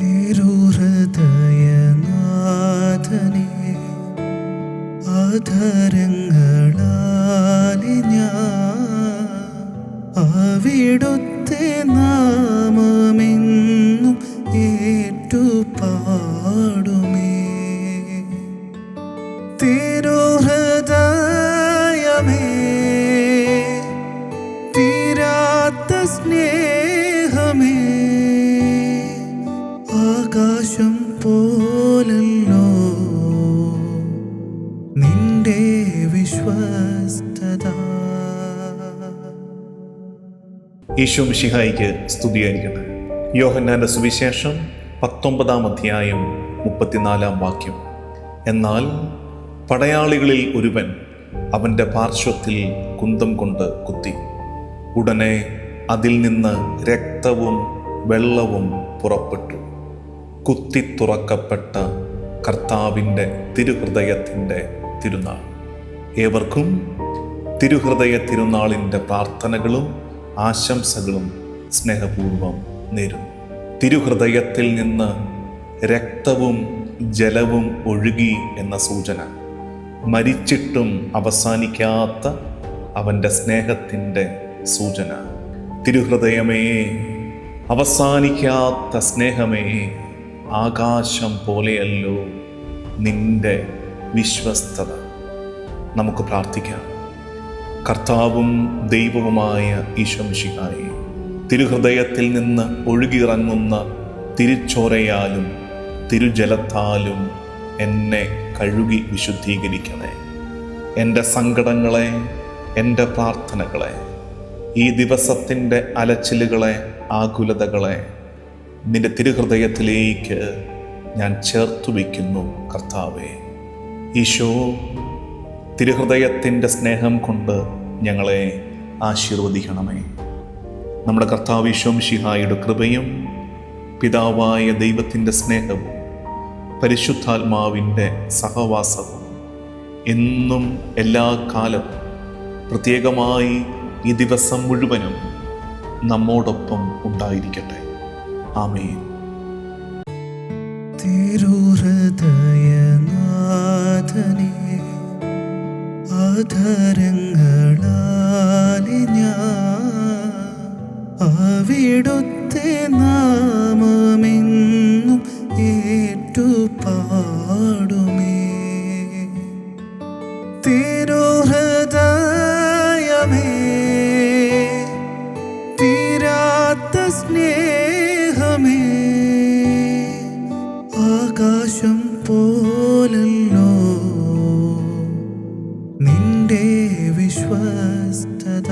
തിരുഹൃദയനാഥനെ ആധരങ്ങളാലി ഞാൻ അവിടുത്തെ നാമമെന്നും ആകാശം പോലല്ലോ. നിന്റെ വിശ്വസ്തത. ഈശോ മിഷിഹായിക്ക് സ്തുതിയായിരിക്കട്ടെ. യോഹന്നാന്റെ സുവിശേഷം പത്തൊമ്പതാം അധ്യായം മുപ്പത്തിനാലാം വാക്യം. എന്നാൽ പടയാളികളിൽ ഒരുവൻ അവന്റെ പാർശ്വത്തിൽ കുന്തം കൊണ്ട് കുത്തി. ഉടനെ അതിൽ നിന്ന് രക്തവും വെള്ളവും പുറപ്പെട്ടു. കുത്തി തുറക്കപ്പെട്ട കർത്താവിന്റെ തിരുഹൃദയത്തിന്റെ തിരുനാൾ. ഏവർക്കും തിരുഹൃദയ തിരുനാളിന്റെ പ്രാർത്ഥനകളും ആശംസകളും സ്നേഹപൂർവം നേരും തിരുഹൃദയത്തിൽ നിന്ന് രക്തവും ജലവും ഒഴുകി എന്ന സൂചന. മരിച്ചിട്ടും അവസാനിക്കാത്ത അവന്റെ സ്നേഹത്തിന്റെ സൂചന. തിരുഹൃദയമേ അവസാനിക്കാത്ത സ്നേഹമേ ആകാശം പോലെയല്ലോ നിന്റെ വിശ്വസ്തത. നമുക്ക് പ്രാർത്ഥിക്കാം. കർത്താവും ദൈവവുമായ ഈശ്വംശികായി തിരുഹൃദയത്തിൽ നിന്ന് ഒഴുകിയിറങ്ങുന്ന തിരുച്ചോരയാലും തിരുജലത്താലും എന്നെ കഴുകി വിശുദ്ധീകരിക്കണേ എന്റെ സങ്കടങ്ങളെ എന്റെ പ്രാർത്ഥനകളെ ഈ ദിവസത്തിന്റെ അലച്ചിലുകളെ ആകുലതകളെ നിന്റെ തിരുഹൃദയത്തിലേക്ക് ഞാൻ ചേർത്തു വയ്ക്കുന്നു കർത്താവേ. ഈശോ തിരുഹൃദയത്തിന്റെ സ്നേഹം കൊണ്ട് ഞങ്ങളെ ആശീർവദിക്കണമേ. നമ്മുടെ കർത്താവ് ഈശോംഷിഹായുടെ കൃപയും പിതാവായ ദൈവത്തിന്റെ സ്നേഹവും പരിശുദ്ധാത്മാവിന്റെ സഹവാസവും എന്നും എല്ലാ കാലവും പ്രത്യേകമായി ഈ ദിവസം മുഴുവനും നമ്മോടൊപ്പം ഉണ്ടായിരിക്കട്ടെ. ആമേൻ. തിരുഹൃദയനാഥനെ ഞാൻ അവിടുത്തെ നാമമെന്നും ആകാശം പോലല്ലോ. നിന്റെ വിശ്വസ്തത